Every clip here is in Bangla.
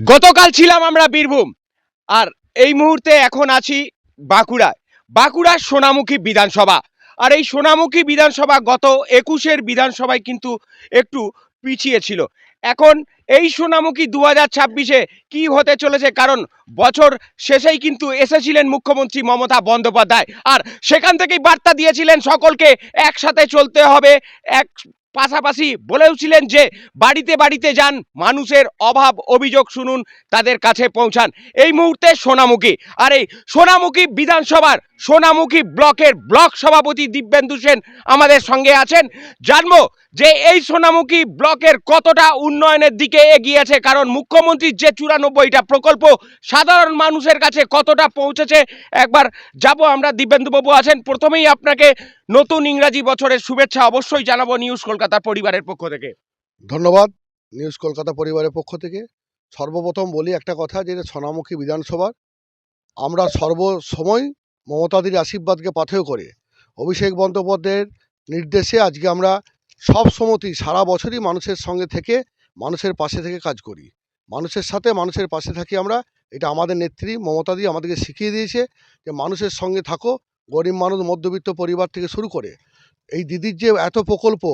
গতকাল ছিলাম আমরা বীরভূম। আর এই মুহূর্তে এখন আছি বাঁকুড়ায়। বাঁকুড়ার সোনামুখী বিধানসভা। আর এই সোনামুখী বিধানসভা গত একুশের বিধানসভায় কিন্তু একটু পিছিয়ে ছিল। এখন এই সোনামুখী দু হাজার ছাব্বিশে কী হতে চলেছে? কারণ বছর শেষেই কিন্তু এসেছিলেন মুখ্যমন্ত্রী মমতা বন্দ্যোপাধ্যায়। আর সেখান থেকেই বার্তা দিয়েছিলেন সকলকে, একসাথে চলতে হবে, এক পাশাপাশি বলেওছিলেন যে বাড়িতে বাড়িতে যান, মানুষের অভাব অভিযোগ শুনুন, তাদের কাছে পৌঁছান। এই মুহূর্তে সোনামুখী। আর এই সোনামুখী বিধানসভার সোনামুখী ব্লকের ব্লক সভাপতি দিব্যেন্দু সেন আমাদের সঙ্গে আছেন। জানব যে এই সোনামুখী ব্লকের কতটা উন্নয়নের দিকে এগিয়েছে কারণ মুখ্যমন্ত্রীর যে চুরানব্বইটা প্রকল্প সাধারণ মানুষের কাছে কতটা পৌঁছেছে, একবার যাব আমরা। দিব্যেন্দুবাবু আছেন, প্রথমেই আপনাকে নতুন ইংরাজি বছরের শুভেচ্ছা অবশ্যই জানাব নিউজ কলকাতার পরিবারের পক্ষ থেকে। ধন্যবাদ নিউজ কলকাতা পরিবারের পক্ষ থেকে। সর্বপ্রথম বলি একটা কথা, যে সোনামুখী বিধানসভার আমরা সর্বসময় মমতাদির আশীর্বাদকে পাথেয় করে। অভিষেক বন্দ্যোপাধ্যায়ের নির্দেশে আজকে আমরা সব সময়তেই সারা বছরই মানুষের সঙ্গে থেকে মানুষের পাশে থেকে কাজ করি। মানুষের সাথে মানুষের পাশে থাকি আমরা, এটা আমাদের নেত্রী মমতাদি আমাদেরকে শিখিয়ে দিয়েছে যে মানুষের সঙ্গে থাকো, গরিব মানুষ, মধ্যবিত্ত পরিবার থেকে শুরু করে। এই দিদির যে এত প্রকল্প,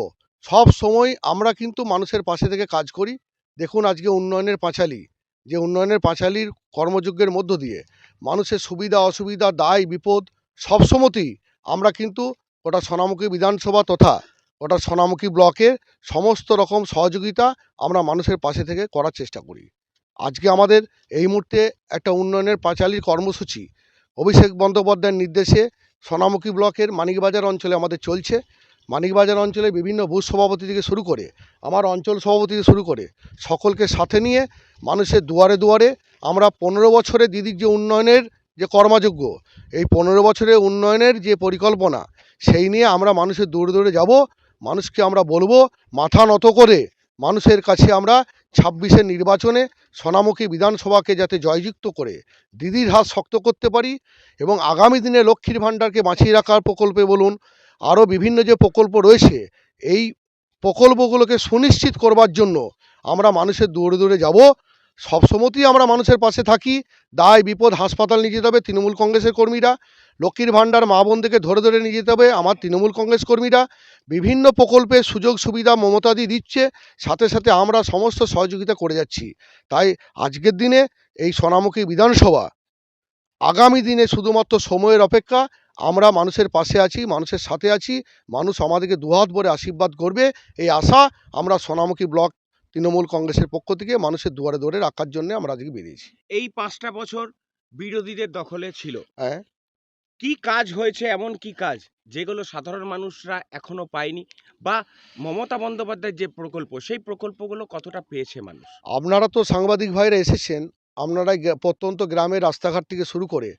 সব সময় আমরা কিন্তু মানুষের পাশে থেকে কাজ করি। দেখুন আজকে উন্নয়নের পাঁচালী। যে উন্নয়নের পাঁচালীর কর্মযজ্ঞের মধ্য দিয়ে মানুষের সুবিধা, অসুবিধা, দায়, বিপদ সব সময়তেই আমরা কিন্তু ওটা সোনামুখী বিধানসভা তথা ওটা সোনামুখী ব্লকের সমস্ত রকম সহযোগিতা আমরা মানুষের পাশে থেকে করার চেষ্টা করি। আজকে আমাদের এই মুহূর্তে একটা উন্নয়নের পাঁচালীর কর্মসূচি অভিষেক বন্দ্যোপাধ্যায়ের নির্দেশে সোনামুখী ব্লকের মানিকবাজার অঞ্চলে আমাদের চলছে। মানিকবাজার অঞ্চলে বিভিন্ন বুথ সভাপতি থেকে শুরু করে, আমার অঞ্চল সভাপতি থেকে শুরু করে, সকলকে সাথে নিয়ে, মানুষের দুয়ারে দুয়ারে আমরা পনেরো বছরে দিদির যে উন্নয়নের যে কর্মযোগ্য এই পনেরো বছরের উন্নয়নের যে পরিকল্পনা, সেই নিয়ে আমরা মানুষের দৌড়ে দৌড়ে যাব, মানুষকে আমরা বলব মাথা নত করে মানুষের কাছে আমরা ছাব্বিশের নির্বাচনে সোনামুখী বিধানসভাকে যাতে জয়যুক্ত করে দিদির হাত শক্ত করতে পারি এবং আগামী দিনে লক্ষ্মীর ভাণ্ডারকে বাঁচিয়ে রাখার প্রকল্পে বলুন আরও বিভিন্ন যে প্রকল্প রয়েছে, এই প্রকল্পগুলোকে সুনিশ্চিত করবার জন্য আমরা মানুষের দৌড়ে দৌড়ে যাব। সবসময়তেই আমরা মানুষের পাশে থাকি। দায়, বিপদ হাসপাতাল নিয়ে যেতে হবে তৃণমূল কংগ্রেসের কর্মীরা। লক্ষ্মীর ভাণ্ডার মা বোনদেরকে ধরে ধরে নিয়ে যেতে হবে আমার তৃণমূল কংগ্রেস কর্মীরা। বিভিন্ন প্রকল্পের সুযোগ সুবিধা মমতাদি দিচ্ছে। সাথে সাথে আমরা সমস্ত সহযোগিতা করে যাচ্ছি। তাই আজকের দিনে এই সোনামুখী বিধানসভা আগামী দিনে শুধুমাত্র সময়ের অপেক্ষা আমরা মানুষের পাশে আছি মানুষের সাথে আছি মানুষ আমাদেরকে দুহাত ভরে আশীর্বাদ করবে এই আশা আমরা সোনামুখী ব্লক তৃণমূল কংগ্রেসের পক্ষ থেকে মানুষের দুয়ারে দুয়ারে রাখার জন্য আমরা আজকে বেরিয়েছি। এই পাঁচটা বছর বিরোধীদের দখলে ছিল। হ্যাঁ। কি কাজ হয়েছে এমন কি কাজ? যেগুলো সাধারণ মানুষরা এখনও পায়নি বা মমতা বন্দ্যোপাধ্যায়ের যে প্রকল্প সেই প্রকল্পগুলো কতটা পেয়েছে মানুষ? আপনারা তো সাংবাদিক ভাইরা এসেছেন আপনারা প্রত্যন্ত গ্রামের রাস্তাঘাট থেকে শুরু করে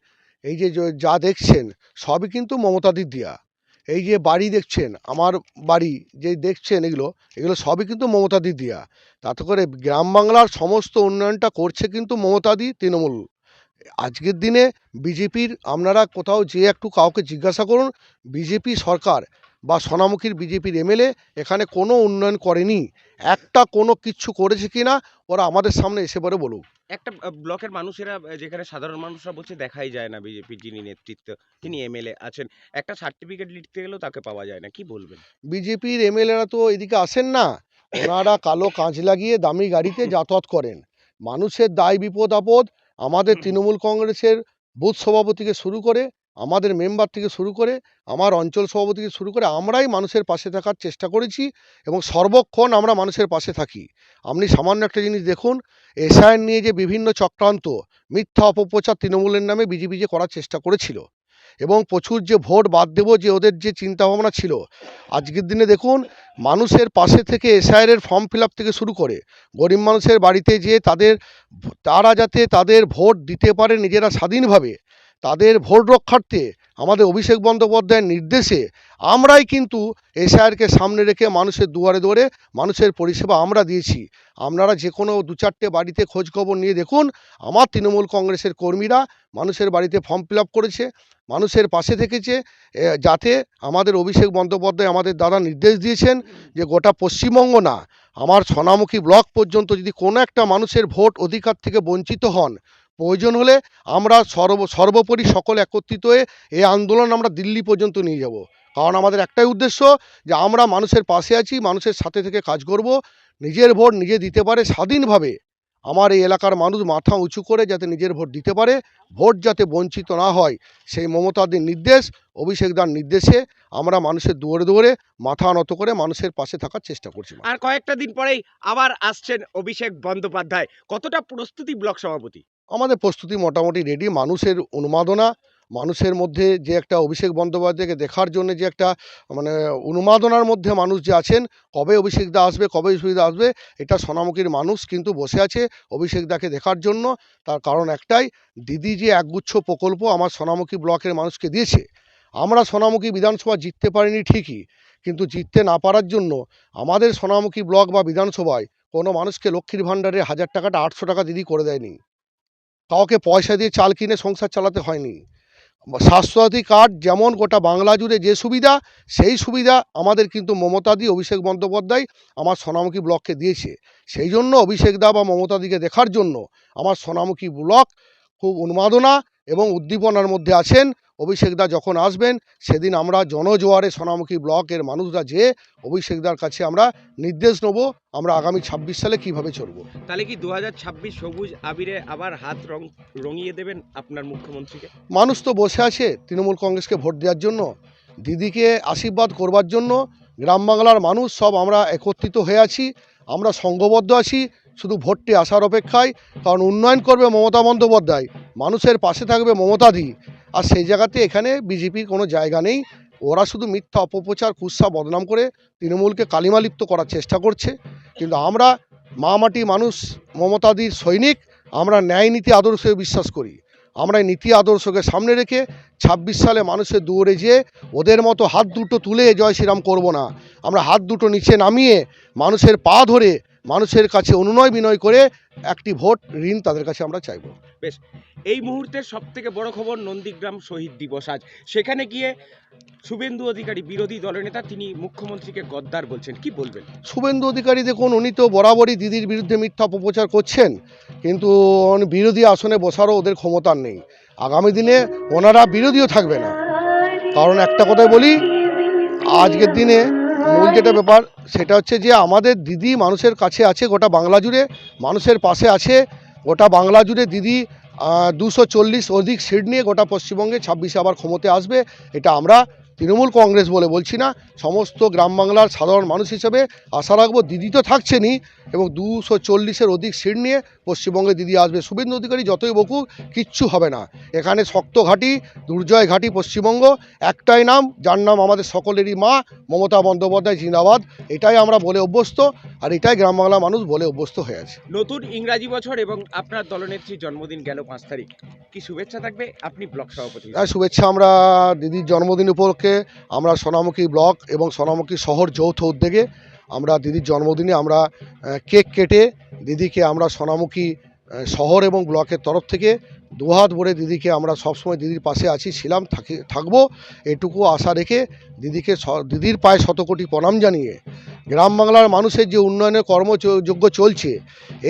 এই যে যা দেখছেন, সবই কিন্তু মমতাদির দেওয়া এই যে বাড়ি দেখছেন, আমার বাড়ি যে দেখছেন এগুলো এগুলো সবই কিন্তু মমতাদির দেওয়া তাতে করে গ্রাম বাংলার সমস্ত উন্নয়নটা করছে কিন্তু মমতাদি তৃণমূল। আজকের দিনে বিজেপির, আপনারা কোথাও যে একটু কাউকে জিজ্ঞাসা করুন, বিজেপি সরকার বা সোনামুখীর বিজেপির এমএলএ এখানে কোনো উন্নয়ন করেনি। একটা কোনো কিচ্ছু করেছে কিনা ওরা আমাদের সামনে এসে পরে বলুক। একটা ব্লকের মানুষেরা যেখানে সাধারণ মানুষরা বলছে দেখাই যায় না বিজেপির যিনি নেতৃত্ব তিনি এমএলএ আছেন। একটা সার্টিফিকেট লিখতে গেলেও তাকে পাওয়া যায় না কি বলবেন? বিজেপির এমএলএরা তো এদিকে আসেন না। ওনারা কালো কাঁচ লাগিয়ে দামি গাড়িতে যাতায়াত করেন। মানুষের দায় বিপদ আপদ আমাদের তৃণমূল কংগ্রেসের বুথ সভাপতিকে শুরু করে আমাদের মেম্বার থেকে শুরু করে আমার অঞ্চল সভাপতি থেকে শুরু করে আমরাই মানুষের পাশে থাকার চেষ্টা করেছি এবং সর্বক্ষণ আমরা মানুষের পাশে থাকি। আপনি সামান্য একটা জিনিস দেখুন এসআইএন নিয়ে যে বিভিন্ন চক্রান্ত, মিথ্যা অপপ্রচার তৃণমূলের নামে বিজেপি যে করার চেষ্টা করেছিল এবং প্রচুর যে ভোট বাদ দেবো যে ওদের যে চিন্তাভাবনা ছিল, আজকের দিনে দেখুন মানুষের পাশে থেকে এসআইয়ের ফর্ম ফিল থেকে শুরু করে গরিব মানুষের বাড়িতে যেয়ে তাদের, তারা যাতে তাদের ভোট দিতে পারে নিজেরা স্বাধীনভাবে তাদের ভোট রক্ষার্থে আমাদের অভিষেক বন্দ্যোপাধ্যায়ের নির্দেশে আমরাই কিন্তু এসআইআরকে সামনে রেখে মানুষের দুয়ারে দুয়ারে মানুষের পরিষেবা আমরা দিয়েছি। আপনারা যে কোনো দু চারটে বাড়িতে খোঁজ খবর নিয়ে দেখুন, আমার তৃণমূল কংগ্রেসের কর্মীরা মানুষের বাড়িতে ফর্ম ফিল করেছে, মানুষের পাশে থেকেছে যাতে আমাদের অভিষেক বন্দ্যোপাধ্যায় আমাদের দাদা নির্দেশ দিয়েছেন যে গোটা পশ্চিমবঙ্গ না, আমার সোনামুখী ব্লক পর্যন্ত যদি কোনো একটা মানুষের ভোট অধিকার থেকে বঞ্চিত হন প্রয়োজন হলে আমরা সর্ব, সর্বোপরি সকল একত্রিত হয়ে এই আন্দোলন আমরা দিল্লি পর্যন্ত নিয়ে যাব। কারণ আমাদের একটাই উদ্দেশ্য যে আমরা মানুষের পাশে আছি, মানুষের সাথে থেকে কাজ করব। নিজের ভোট নিজে দিতে পারে স্বাধীনভাবে। আমার এই এলাকার মানুষ মাথা উঁচু করে যাতে নিজের ভোট দিতে পারে, ভোট যাতে বঞ্চিত না হয়, সেই মমতাদির নির্দেশ, অভিষেক দার নির্দেশে আমরা মানুষের দুয়ারে দুয়ারে মাথা নত করে মানুষের পাশে থাকার চেষ্টা করছি। আর কয়েকটা দিন পরেই আবার আসছেন অভিষেক বন্দ্যোপাধ্যায়। কতটা প্রস্তুতি ব্লক সভাপতি? আমাদের প্রস্তুতি মোটামুটি রেডি মানুষের উন্মাদনা মানুষের মধ্যে যে একটা অভিষেক বন্দ্যোপাধ্যায়কে দেখার জন্য যে একটা মানে উন্মাদনার মধ্যে মানুষ যে আছেন, কবে অভিষেক দা আসবে, কবে অভিষেক দা আসবে, এটা সোনামুখীর মানুষ কিন্তু বসে আছে অভিষেক দাকে দেখার জন্য। তার কারণ একটাই, দিদি যে একগুচ্ছ প্রকল্প আমার সোনামুখী ব্লকের মানুষকে দিয়েছে। আমরা সোনামুখী বিধানসভা জিততে পারিনি ঠিকই, কিন্তু জিততে না পারার জন্য আমাদের সোনামুখী ব্লক বা বিধানসভায় কোনো মানুষকে লক্ষ্মীর ভাণ্ডারে হাজার টাকাটা, আটশো টাকা দিদি করে দেয়নি। কাউকে পয়সা দিয়ে চাল কিনে সংসার চালাতে হয়নি। স্বাস্থ্যসাথী কার্ড যেমন গোটা বাংলা জুড়ে যে সুবিধা, সেই সুবিধা আমাদের কিন্তু মমতাদি, অভিষেক বন্দ্যোপাধ্যায় আমার সোনামুখী ব্লককে দিয়েছে। সেই জন্য অভিষেক দা বা মমতাদিকে দেখার জন্য আমার সোনামুখী ব্লক খুব উন্মাদনা এবং উদ্দীপনার মধ্যে আছেন। অভিষেক দা যখন আসবেন সেদিন আমরা জনজোয়ারে সোনামুখী ব্লকের মানুষরা যেয়ে অভিষেক দার কাছে আমরা নির্দেশ নেব আমরা আগামী ছাব্বিশ সালে কীভাবে চলবো। তাহলে কি দু সবুজ আবিরে আবার হাত রং রঙিয়ে দেবেন আপনার মুখ্যমন্ত্রীকে? মানুষ তো বসে আছে তৃণমূল কংগ্রেসকে ভোট দেওয়ার জন্য দিদিকে আশীর্বাদ করবার জন্য গ্রাম বাংলার মানুষ সব আমরা একত্রিত হয়ে আছি আমরা সংঘবদ্ধ আছি শুধু ভোটটি আসার অপেক্ষায় কারণ উন্নয়ন করবে মমতা বন্দ্যোপাধ্যায় মানুষের পাশে থাকবে মমতাদি। আর সেই জায়গাতে এখানে বিজেপির কোনো জায়গা নেই। ওরা শুধু মিথ্যা অপপ্রচার কুৎসা বদনাম করে তৃণমূলকে কালিমালিপ্ত করার চেষ্টা করছে। কিন্তু আমরা মা মাটি মানুষ, মমতাদির সৈনিক, আমরা ন্যায় নীতি আদর্শে বিশ্বাস করি। আমরা নীতি আদর্শকে সামনে রেখে ছাব্বিশ সালে মানুষের দুয়ারে যেয়ে ওদের মতো হাত দুটো তুলে জয় শ্রীরাম করব না। আমরা হাত দুটো নিচে নামিয়ে মানুষের পা ধরে মানুষের কাছে অনুনয় বিনয় করে একটি ভোট ঋণ তাদের কাছে আমরা চাইব। বেশ এই মুহূর্তের সব থেকে বড় খবর নন্দীগ্রাম শহীদ দিবস আজ। সেখানে গিয়ে শুভেন্দু অধিকারী বিরোধী দলনেতা তিনি মুখ্যমন্ত্রীকে গদ্দার বলছেন। কি বলবেন? শুভেন্দু অধিকারী দেখুন উনি তো বরাবরই দিদির বিরুদ্ধে মিথ্যা অপপ্রচার করছেন। কিন্তু বিরোধী আসনে বসারও ওদের ক্ষমতা নেই। আগামী দিনে ওনারা বিরোধীও থাকবে না। কারণ একটা কথাই বলি আজকের দিনে মূল যেটা ব্যাপার সেটা হচ্ছে যে আমাদের দিদি মানুষের কাছে আছে গোটা বাংলা জুড়ে মানুষের পাশে আছে। গোটা বাংলা জুড়ে দিদি দুশো চল্লিশ অধিক সিট নিয়ে গোটা পশ্চিমবঙ্গে ছাব্বিশে আবার ক্ষমতে আসবে এটা আমরা তৃণমূল কংগ্রেস বলে বলছি না সমস্ত গ্রাম বাংলার সাধারণ মানুষ হিসেবে আশা রাখব দিদি তো থাকছেনই এবং দুশো চল্লিশের অধিক সিট নিয়ে পশ্চিমবঙ্গে দিদি আসবে। শুভেন্দু অধিকারী যতই বকুক কিচ্ছু হবে না। এখানে শক্ত ঘাঁটি দুর্জয় ঘাঁটি পশ্চিমবঙ্গ একটাই নাম যার নাম আমাদের সকলেরই মা মমতা বন্দ্যোপাধ্যায় জিন্দাবাদ। এটাই আমরা বলে অভ্যস্ত আর এটাই গ্রাম বাংলার মানুষ বলে অভ্যস্ত হয়ে আছে। নতুন ইংরাজি বছর এবং আপনার দলনেত্রীর জন্মদিন গেল পাঁচ তারিখ। কি শুভেচ্ছা থাকবে? আপনি ব্লক সভাপতি? তাই শুভেচ্ছা আমরা দিদির জন্মদিন উপলক্ষে আমরা সোনামুখী ব্লক এবং সোনামুখী শহর যৌথ উদ্যোগে আমরা দিদির জন্মদিনে আমরা কেক কেটে দিদিকে আমরা সোনামুখী শহর এবং ব্লকের তরফ থেকে দুহাত ভরে দিদিকে আমরা সবসময় দিদির পাশে আছি, ছিলাম, থাকি, থাকব। এটুকু আশা রেখে দিদিকে দিদির পায়ে শতকোটি প্রণাম জানিয়ে গ্রাম বাংলার মানুষের যে উন্নয়নের কর্মযোগ্য চলছে,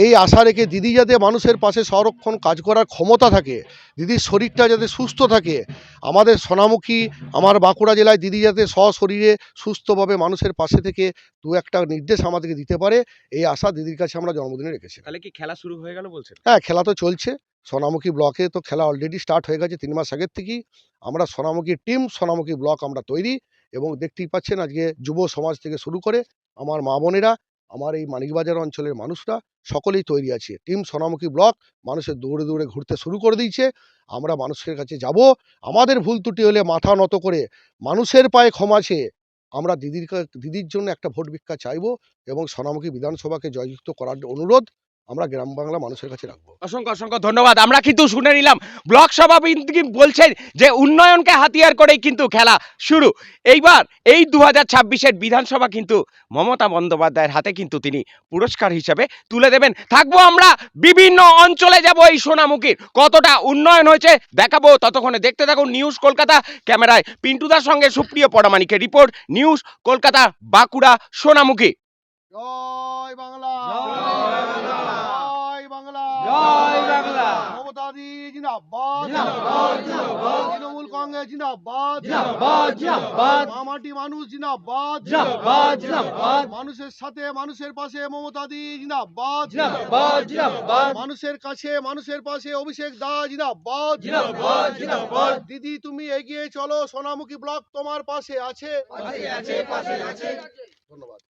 এই আশা রেখে দিদি যাতে মানুষের পাশে সংরক্ষণ কাজ করার ক্ষমতা থাকে, দিদির শরীরটা যাতে সুস্থ থাকে আমাদের সোনামুখী আমার বাঁকুড়া জেলায় দিদি যাতে সশরীরে সুস্থভাবে মানুষের পাশে থেকে দু একটা নির্দেশ আমাদেরকে দিতে পারে এই আশা দিদির কাছে আমরা জন্মদিনে রেখেছি। তাহলে কি খেলা শুরু হয়ে গেল বলছেন? হ্যাঁ খেলা তো চলছে। সোনামুখী ব্লকে তো খেলা অলরেডি স্টার্ট হয়ে গেছে তিন মাস আগের থেকেই। আমরা সোনামুখী টিম সোনামুখী ব্লক আমরা তৈরি এবং দেখতেই পাচ্ছেন আজকে যুব সমাজ থেকে শুরু করে আমার মা বোনেরা আমার এই মানিকবাজার অঞ্চলের মানুষরা সকলেই তৈরি আছে। টিম সোনামুখী ব্লক মানুষের দৌড়ে দৌড়ে ঘুরতে শুরু করে দিয়েছে। আমরা মানুষের কাছে যাব। আমাদের ভুল ত্রুটি হলে মাথা নত করে মানুষের পায়ে ক্ষমা চেয়ে আমরা দিদির দিদির জন্য একটা ভোট ভিক্ষা চাইব এবং সোনামুখী বিধানসভাকে জয়যুক্ত করার অনুরোধ আমরা গ্রাম বাংলা মানুষের কাছে রাখব। অসংখ্য অসংখ্য ধন্যবাদ। আমরা কিন্তু শুনে নিলাম ব্লক সভাপতি বলছেন যে উন্নয়নকে হাতিয়ার করেই কিন্তু খেলা শুরু। এইবার এই দু হাজার ছাব্বিশের বিধানসভা কিন্তু মমতা বন্দ্যোপাধ্যায়ের হাতে কিন্তু তিনি পুরস্কার হিসেবে তুলে দেবেন। থাকব আমরা বিভিন্ন অঞ্চলে যাব এই সোনামুখীর। কতটা উন্নয়ন হয়েছে দেখাবো। ততক্ষণে দেখতে থাকুন নিউজ কলকাতা। ক্যামেরায় পিন্টুদার সঙ্গে সুপ্রিয় পরামানিকের রিপোর্ট। নিউজ কলকাতা বাঁকুড়া সোনামুখী। জিন্দাবাদ। তৃণমূল কংগ্রেস জিন্দাবাদ। মামাটি মানুষ জিন্দাবাদ। মানুষের সাথে মানুষের পাশে মমতাদি জিন্দাবাদ। মানুষের কাছে মানুষের পাশে অভিষেক দা জিন্দাবাদ। দিদি তুমি এগিয়ে চলো সোনামুখী ব্লক তোমার পাশে আছে। ধন্যবাদ